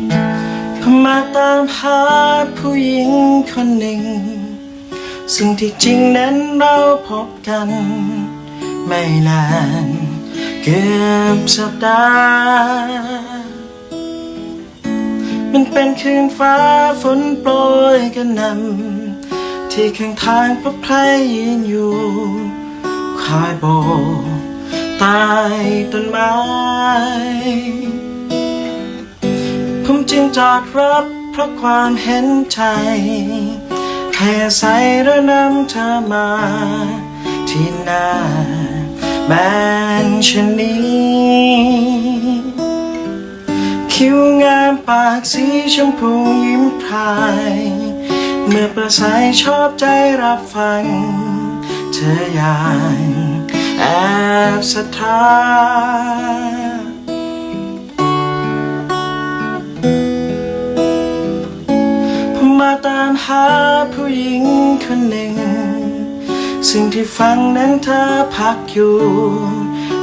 มมาตามหาผู้หญิงคนหนึ่ง ซึ่งที่จริงนั้นเราพบกัน ไม่นานเกือบสัปดาห์มันเป็นคืนฟ้าฝนโปรยกันนำที่ข้างทางพบใครยืนอยู่คอยโบกใต้ต้นไม้ จึงจอดรับเพราะความเห็นใจให้อาศัยและนำเธอมา ที่หน้าแมนชันนี้คิ้วงามปากสีชมพูยิ้มพราย เมื่อประสายชอบใจรับฟัง เธออย่างแอบศรัทธา มาตามหาผู้หญิงคนหนึ่ง สิ่งที่ฟังนั้นเธอพักอยู่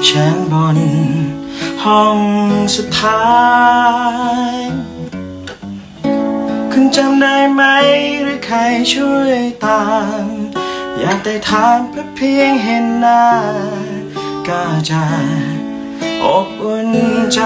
ชั้นบน ห้องสุดท้ายคุณจำได้ไหมหรือใครช่วยตาม อยากได้ถามเพื่อเพียงเห็นหน้า ก็จะอบอุ่นใจ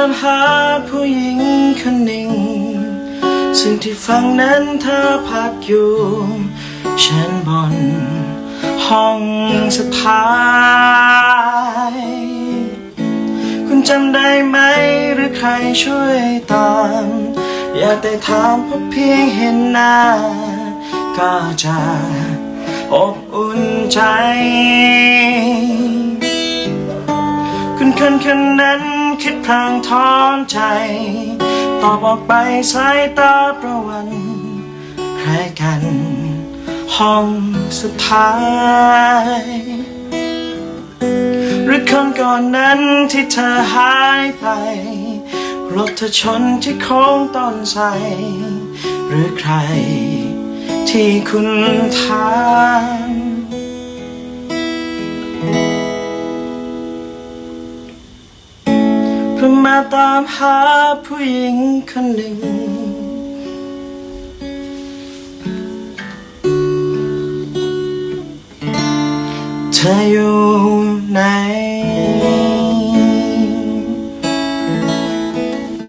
าตามหาผู้หญิงคนหนึ่ง ซึ่งที่ฟังนั้นเธอพักอยู่ชั้นบน ห้องสุดท้าย คุณจำได้ไหมหรือใครช่วยตาม อย่ากได้ถามเพราะเพียงเห็นหน้า ก็จะอบอุ่นใจ คุณคนคนนั้น คิดพลางทอนใจ ตอบออกไปสายตาประวันใครกัน ห้องสุดท้าย หรือคนก่อนนั้นที่เธอหายไป รถเธอชนที่โค้งต้นไทรหรือใครที่คุณถาม ตามหาผู้หญิงคนหนึ่ง เธออยู่